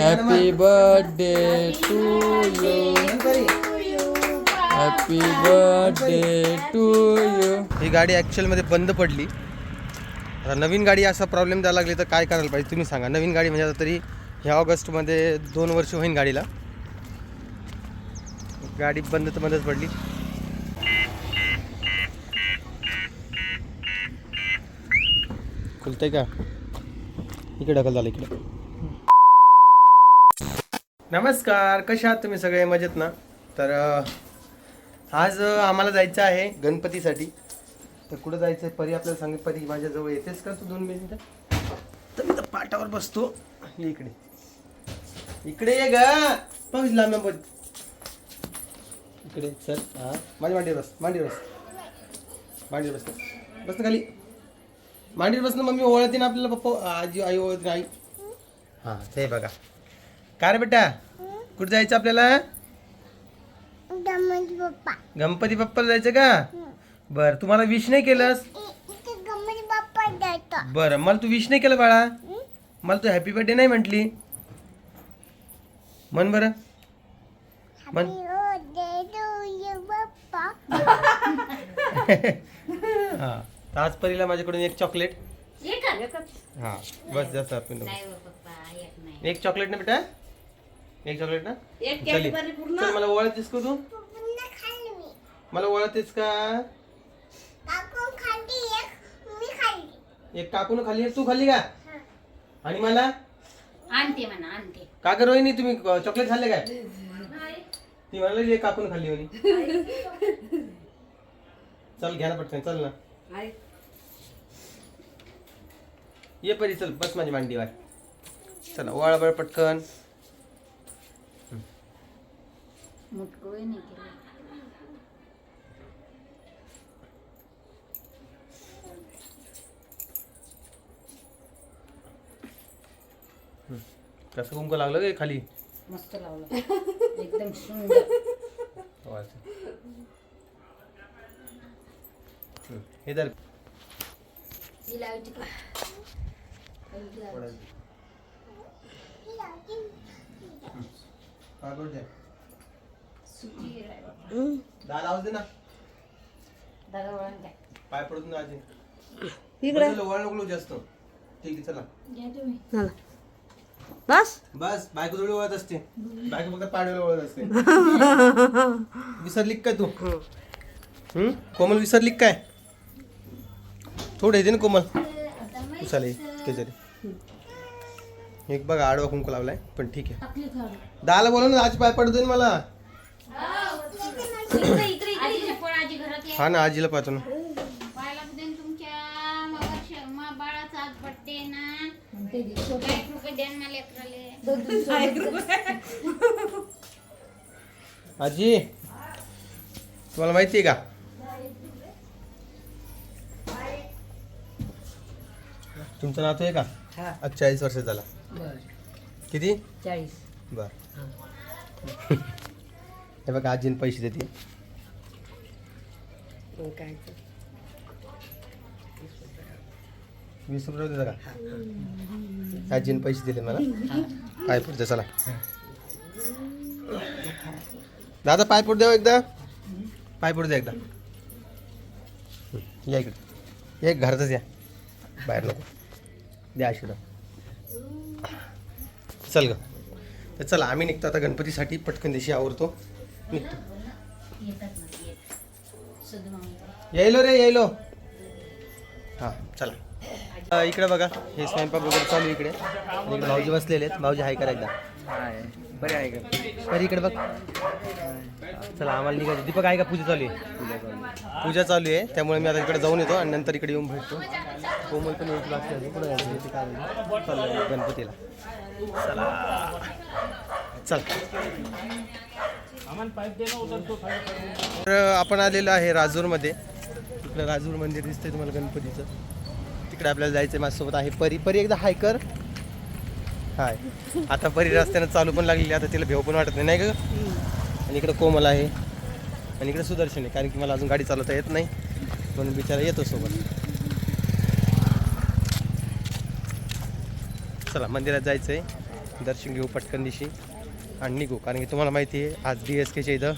Happy birthday to you happy birthday to you ही गाडी ॲक्च्युअलमध्ये बंद पडली. आता नवीन गाडी असा प्रॉब्लेम द्यायला लागली तर काय करायला पाहिजे तुम्ही सांगा. नवीन गाडी म्हणजे आता तरी ह्या ऑगस्टमध्ये दोन वर्ष होईन गाडीला. गाडी बंद तर बंदच पडली. खुलतंय का? इकडे ढकल झालं इकडे. नमस्कार कशा आहात तुम्ही सगळे? मजेत ना? तर आज आम्हाला जायचं आहे गणपतीसाठी. तर कुठं जायचं आहे? परी आपल्याला सांगितलं परी माझ्याजवळ येतेस का तू दोन मिनिटं? तर मी तर पाटावर बसतो. इकडे. इकडे ये ग. पाऊस लांब लांब इकडे सर हा. माझ्या मांडीवर बस. मांडीवर बस. मांडीवर बस बस ना खाली. मांडीवर बस ना मम्मी ओळखते ना आपल्याला पप्पा. आजी आई ओळखते आई हां ते बघा. काय रे बेटा? कुठं जायचं आपल्याला? बाप्पा. गणपती बाप्पाला जायचं का? बरं तुम्हाला विश नाही केलंस? इथे गमत बाप्पा जातो बरं मला तू विश नाही केलं बाळा. मला तू हॅपी बर्थडे नाही म्हटली. म्हण बरं. म्हण. बाप्पा. हां तर आज परीला माझ्याकडून एक चॉकलेट हां बस जास्त आपण एक चॉकलेट ना बेटा? एक चॉकलेट ना? चल चल मला ओळखतेस का तू? पुन्हा खाल्ली मी. मला ओळखतेस का? काकून खाल्ली एक मी खाल्ली. एक काकून खाल्ली एक तू खाल्ली का? आणि मला? आणते म्हणा आणते. का कर रोहिणी तुम्ही चॉकलेट खाल्ले काय? ती म्हणाली एक काकून खाल्ली म्हणे. चल घ्या ना पटकन चल ना. ये परी चल बस माझी मांडीवर चला वळबळ पटकन. मुटकोही नाही केलं. कसं कुंकू लागलं काय खाली? मस्त लावलं एकदम सुंदर. हं, हे धर. ही लावायची का? दाल आवाज दे ना. दादा पाय पडून ना आजी इकडे. वळ नको जास्त. ठीक आहे चला. बस. बस बायको थोडी वळत असते. बायको फक्त पाडव्याला वळत असते. विसरली का काय तू? हम्म? कोमल विसरली का काय? थोडं येते ना कोमल. उसाले त्याच्यात एक बघा आडवा कुंकू लावलाय पण ठीक आहे. दाला बोला ना आज पाय पडतोय ना मला. आजीचे फळ आजी घरात ये. हा ना आजीला पाहतो ना. पाहायला पाहिजे ना तुमच्या मगर मा बाळाचा आज बर्थडे ना. लाइट रुपये द्या ना मला लेकराले. आजी तुम्हाला माहिती आहे का? तुमचं नातू आहे का? आज चाळीस वर्ष झाला. किती? चाळीस. बर. हे बघा आजीने पैसे देते. काय वीस रुपये देता का? आजीने पैसे दिले मला. पाय पुढचं चला. दादा पाय पुढ द्या हो एकदा. पाय पुढ द्या एकदा. या इकडे. एक घरातच या. बाहेर नको. द्या आशीर्वाद. चल ग. तर चला आम्ही निघतो आता गणपतीसाठी पटकन दिवशी आवरतो. यायलो रे यायलो हां चला. इकडे बघा हे स्वयंपाक वगैरे चालू आहे इकडे इकडे भाऊजी बसलेले आहेत. भाऊजी हाय करा एकदा बरे आहे का? तर इकडे बघ. चला आम्हाला निघायचं. दीपक आहे का? पूजा चालू आहे. पूजा चालू आहे. त्यामुळे मी आता इकडे जाऊन येतो आणि नंतर इकडे येऊन भेटतो. कोमल पण यायची बाकी आहे. कुठं जायचं ते काय. चाललंय गणपतीला. चला चल. तर आपण आलेलो आहे राजूरमध्ये. इकडं राजूर मंदिर दिसतंय तुम्हाला गणपतीचं. तिकडे आपल्याला जायचं आहे माझ्यासोबत आहे परी. परी एकदा हाय कर. हाय. आता परी रस्त्यानं चालू पण लागलेली आता तिला भेव पण वाटत नाही नाही का आणि इकडं कोमल आहे. आणि इकडे सुदर्शन आहे कारण की मला अजून गाडी चालवता येत नाही. म्हणून बिचारा येतो सोबत. चला मंदिरात जायचं आहे दर्शन घेऊ पटकन दिशी. आणि निघू. कारण की तुम्हाला माहिती आहे आज डी एस केच्या इथं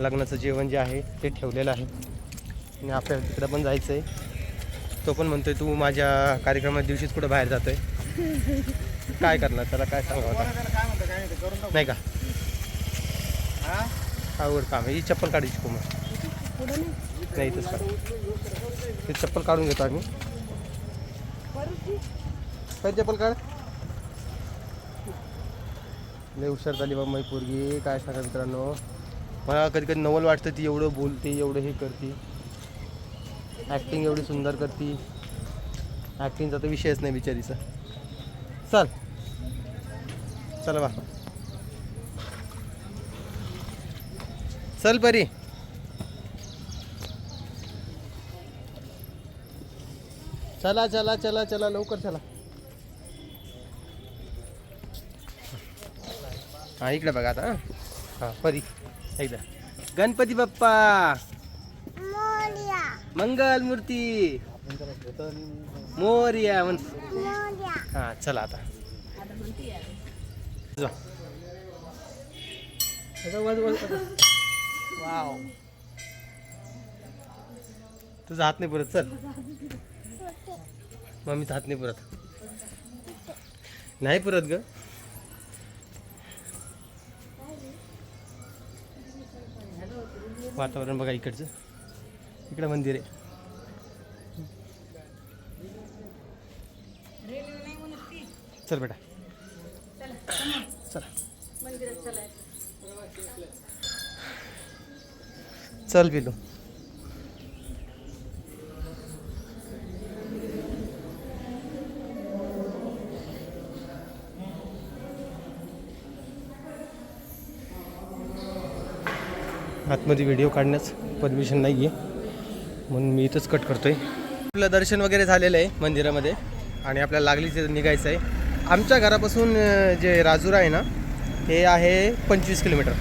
लग्नाचं जेवण जे आहे ते ठेवलेलं आहे. आणि आपल्याला तिकडं पण जायचं आहे तो पण म्हणतोय तू माझ्या कार्यक्रमाच्या दिवशीच कुठं बाहेर जातोय? काय करणार? त्याला काय सांगावं नाही का? आवड काम आहे. ही चप्पल काढायची कोमल नाही इथंच काढ. ते चप्पल काढून घेतो आम्ही. काय चप्पल काढ. लय हुशार झाली बाबा माझी पोरगी. काय सांगा मित्रांनो? मला कधी कधी नवल वाटतं ती एवढं बोलते एवढं हे करते. ॲक्टिंग एवढी सुंदर करते. ॲक्टिंगचा तर विषयच नाही बिचारीचा. चल. चल बा. चल परी. चला चला चला चला लवकर चला. हा इकडे बघा आता हं. हा परी. एकदा. गणपती बाप्पा. मोर्या. मंगल मूर्ती. मोर्या म्हण. मोर्या. हा चला आता. जा. आता वाज- वाज- आता. वाव. तुझा हात नाही पुरत चल. मम्मीचा हात नाही पुरत. नाही पुरत ग. वातावरण बघा इकडचं. इकडं मंदिर आहे. चल बेटा. चल. चल पिलू आतमध्ये व्हिडिओ काढण्यास परमिशन नाही आहे म्हणून मी इथंच कट करतो आहे आपलं दर्शन वगैरे झालेलं आहे मंदिरामध्ये आणि आपल्याला लागली तिथं निघायचं आहे. आमच्या घरापासून जे राजूर आहे ना हे आहे पंचवीस किलोमीटर.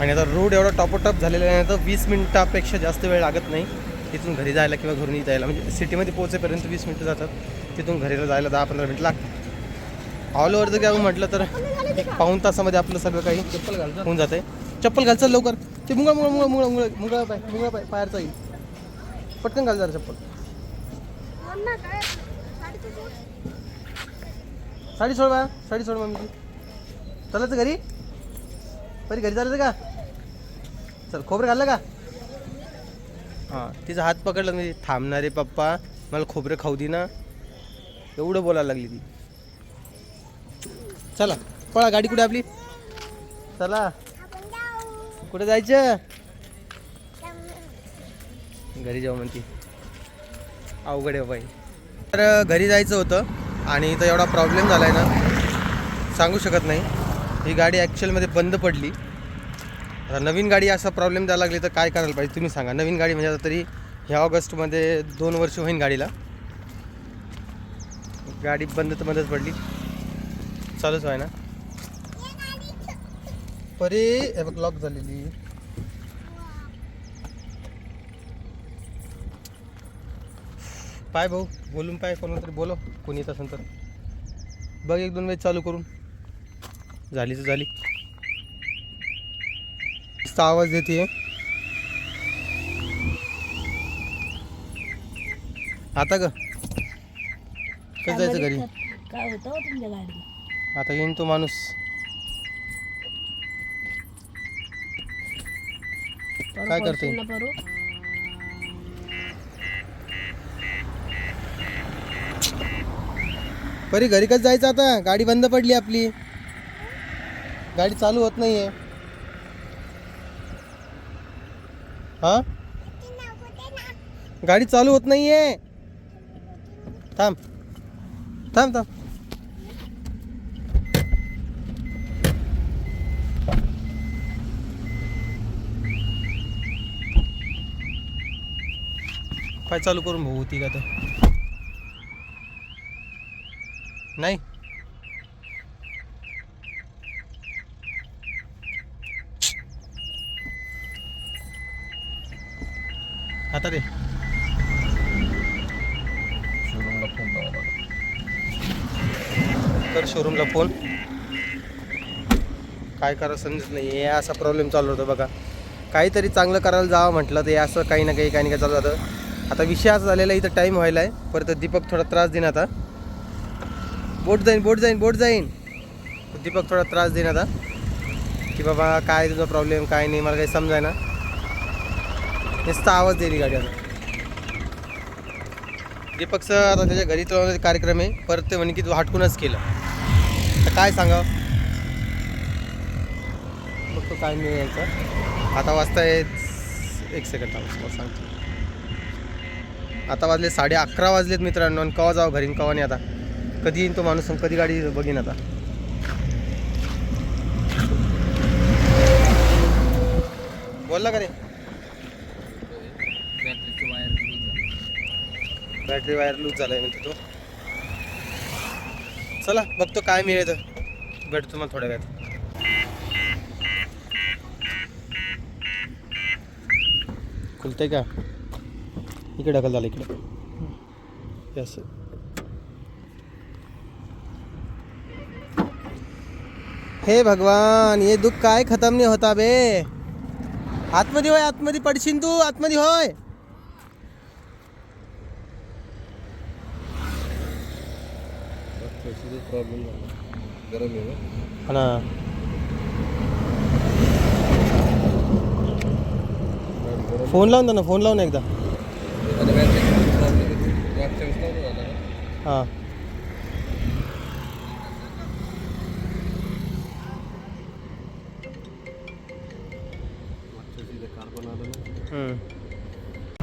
आणि आता रोड एवढा टॉपोटॉप झालेला आहे तर वीस मिनटापेक्षा जास्त वेळ लागत नाही. तिथून घरी जायला किंवा घरून जायला म्हणजे सिटीमध्ये पोहोचेपर्यंत वीस मिनटं जातात. तिथून घरीला जायला दहा पंधरा मिनटं लागतात. ऑल ओव्हर जर काय म्हटलं तर एक पाऊण तासामध्ये आपलं सगळं काही चप्पल घालतं होऊन जातं आहे चप्पल घालचं लवकर. ते मुंगळ मुंगळ मुंगळ मुंगळ मुंगळ मुंगळ पाय मुंगळ पाय पायरचा येईल. पटकन घाल जरा चप्पल साडी सोड बा साडी सोड मम्मी चालायचं घरी. परी घरी चालायचं का? चल खोबरं घाललं का? हां तिचा हात पकडला मी थांबणारे पप्पा. मला खोबरं खाऊ दे ना. एवढं बोलायला लागली ती. चला पळा गाडी कुठे आपली? चला. कुठे जायचं. घरी जाऊ म्हणते. अवघड आहे बाई. तर घरी जायचं होतं आणि इथं एवढा प्रॉब्लेम झाला आहे ना सांगू शकत नाही. ही गाडी ॲक्च्युअलमध्ये बंद पडली. आता नवीन गाडी असा प्रॉब्लेम द्यायला लागली तर काय करायला पाहिजे तुम्ही सांगा. नवीन गाडी म्हणजे आता तरी ह्या ऑगस्टमध्ये दोन वर्ष होईन गाडीला. गाडी बंद तर बंदच पडली. चालूच आहे ना? परी हे बघ लॉक झालेली. पाय भाऊ बोलून पाय कोणाला तरी बोलो कोणी येत असेल तर. बघ एक दोन वेळेस चालू करून. झाली तर झाली. आवाज देते. आता ग कसं जायचं घरी? काय होतं हो तुमच्या गाडीला? आता येईन तो माणूस. काय करते? परू घरी कसं जायचं आता? गाडी बंद पडली आपली. गाडी चालू होत नाहीये. हा? गाडी चालू होत नाहीये. थांब. थांब थांब. काय चालू करून भाऊ होती का तर. नाही. आता रे कर शोरूमला फोन काय करा समजत नाही. हे असा प्रॉब्लेम चालू होता बघा. काहीतरी चांगलं करायला जावं म्हटलं तर हे असं काही ना काही काही ना काही चालू जातं आता विषय असा झालेला आहे, इथं टाईम व्हायला आहे. परत दीपक थोडा त्रास देईन आता. बोट जाईन बोट जाईन बोट जाईन. दीपक थोडा त्रास देईन आता. की बाबा काय तुझा प्रॉब्लेम काय नाही मला काही समजाय ना नुसता आवाज देईल गाडी आता. दीपकचं आता त्याच्या घरी चालवण्याचा कार्यक्रम आहे. परत ते म्हणे की तू हटकूनच केलं. तर काय सांगा मग तो काय नाही यायचं. आता वाजता एक सेकंड थांब सांगतो. आता वाजले साडे अकरा वाजलेत मित्रांनो आणि कवा जावं घरी कवा नाही आता? कधी येईन तो माणूस कधी गाडी बघीन आता? बोलला का रे? बॅटरी वायर लूज झालाय म्हणतो तो. चला बघतो काय मिळेल भेटतो तुम्हाला थोड्या वेळात. खुलते का? इकडे ढकल झालं इकडे. हे असं हे भगवान हे दुःख काय खतम नाही होता बे. आतमध्ये होय आतमध्ये पडशील तू आतमध्ये होय. ना. फोन लावून ना फोन लावून एकदा. हां.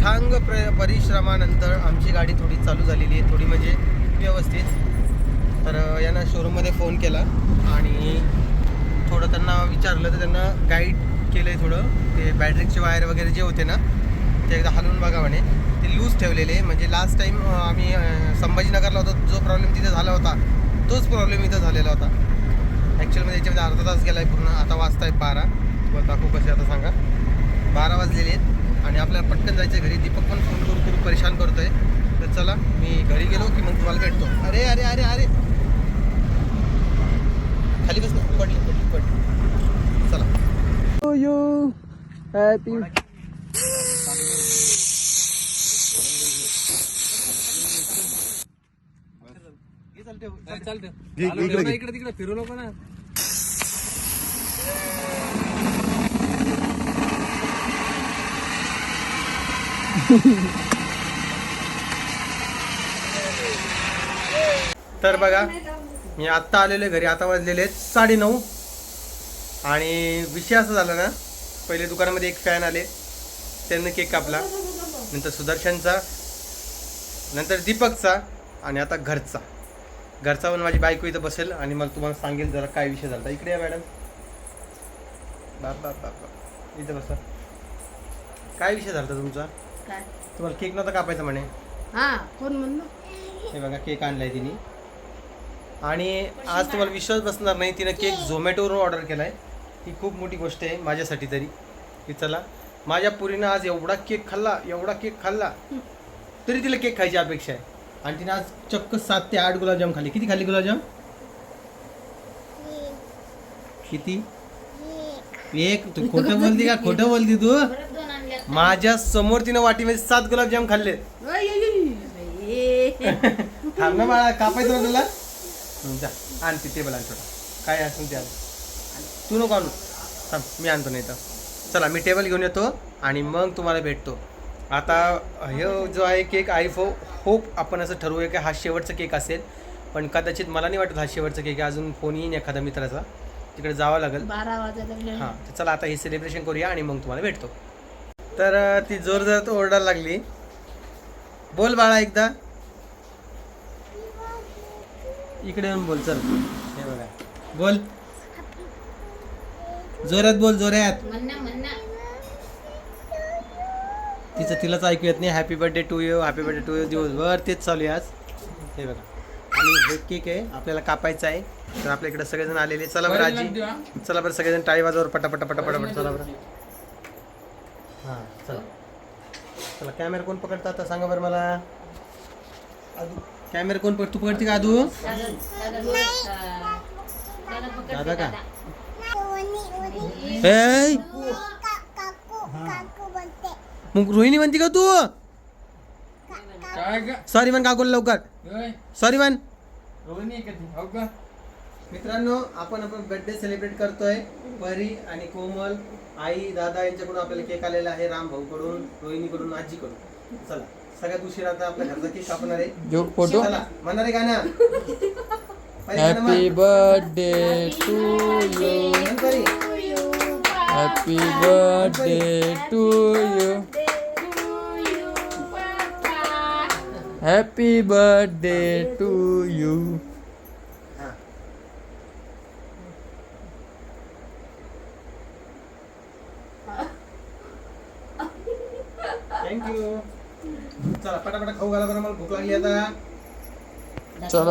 ठांग प्र परिश्रमानंतर आमची गाडी थोडी चालू झालेली आहे थोडी म्हणजे व्यवस्थित. तर यांना शोरूममध्ये फोन केला आणि थोडं त्यांना विचारलं तर त्यांना गाईड केलं आहे थोडं. ते बॅटरीचे वायर वगैरे जे होते ना ते एकदा हलवून बघा म्हणे. लूज ठेवलेले. म्हणजे लास्ट टाईम आम्ही संभाजीनगरला होतो. जो प्रॉब्लेम तिथे झाला होता तोच प्रॉब्लेम इथं झालेला होता. ॲक्च्युअलमध्ये याच्यामध्ये अर्धा तास गेला आहे पूर्ण. आता वाजता आहे बारा. तुम्हाला दाखवू कसे आता सांगा. बारा वाजलेले आहेत. आणि आपल्याला पटकन जायचं आहे घरी. दीपक पण फोन करून खूप परेशान करतोय. तर चला मी घरी गेलो की मग तुम्हाला भेटतो. अरे अरे अरे अरे. खाली बस ना. पडली पडली पडली चला. हॅपी हॅपी इकडे तिकडे फिरू नको ना. तर बघा मी आत्ता आलेलो आहे घरी आता वाजलेले आहेत साडेनऊ. आणि विषय असा झाला ना पहिले दुकानामध्ये एक फॅन आले. त्यांनी केक कापला. नंतर सुदर्शनचा नंतर दीपकचा आणि आता घरचा. घरचा पण माझी बायको इथं बसेल आणि मला तुम्हाला सांगेल जरा काय विषय झाला. इकडे या मॅडम. बाप बाप बाप बाप. इथं बसा. काय विषय झाला तुमचा? काय? तुम्हाला केक नव्हता कापायचा म्हणे. हा कोण म्हणलं? हे बघा केक आणलाय तिने. आणि आज तुम्हाला विश्वास बसणार नाही तिने केक झोमॅटोवरून ऑर्डर केलाय. ही खूप मोठी गोष्ट आहे माझ्यासाठी तरी. की चला माझ्या पुरीनं आज एवढा केक खाल्ला एवढा केक खाल्ला तरी तिला केक खायची अपेक्षा आहे. आणि तिने आज चक्क सात ते आठ गुलाबजाम खाल्ले. किती खाल्ली गुलाबजाम? किती? एक. तू खोटं बोलती का? खोटं बोलती तू? माझ्यासमोर तिने वाटीमध्ये सात गुलाबजाम खाल्ले. थांब ना बाळा कापायचं ना तुला? जा. आण ती टेबल आण छोटा. काय असेल ते आण. तू नको आणू. थांब मी आणतो नाही तर. चला मी टेबल घेऊन येतो आणि मग तुम्हाला भेटतो. आता हे जो आहे केक आय फो होप आपण असं ठरवूया की हा शेवटचा केक असेल. पण कदाचित मला नाही वाटत हा शेवटचा केक आहे. अजून फोन येईन एखादा मित्राचा. तिकडे जावं लागेल. बारा वाजायला लागले हां तर चला आता हे सेलिब्रेशन करूया आणि मग तुम्हाला भेटतो. तर ती जोर जोरात ओरडायला लागली. बोल बाळा एकदा. इकडे येऊन बोल चल. हे बघा. बोल. जोरात बोल जोरात. तिचं तिलाच ऐकू येत नाही. Happy birthday to you happy birthday to you दिवसभर तेच चालू आहे आज. हे बघा. आणि हे केक आहे आपल्याला कापायचा आहे. तर आपल्या इकडे सगळेजण आलेले चला बरं आजी. चला बरं सगळेजण टाळी वाजवर पटापटा पटापटा पट चला बरं. हां चला. चला कॅमेरा कोण पकडता आता? सांगा बरं मला. कॅमेरा कोण पड तू पडते का आदू दादा का? ए काकू काकू बोलते मग रोहिणी म्हणते का तू? काय का सॉरी म्हण काकूला लवकर. सॉरी म्हण रोहिणी आहे का ती? हो का? मित्रांनो आपण आपण बर्थडे सेलिब्रेट करतोय. परी आणि कोमल आई दादा यांच्याकडून आपल्याला केक आलेला आहे राम भाऊ कडून रोहिणी कडून आजी कडून चला सगळ्यात उशीर आता आपल्या घरचा केक कापणार आहे. जो फोटो. चला म्हणणार आहे गाणं. परी गाणं हॅपी म्हण. बर्थडे टू यू म्हण Pari. Happy birthday to you happy birthday to you हा. थँक्यू चला पटापट खाऊ घाला बरं मला भूक लागली आता चलो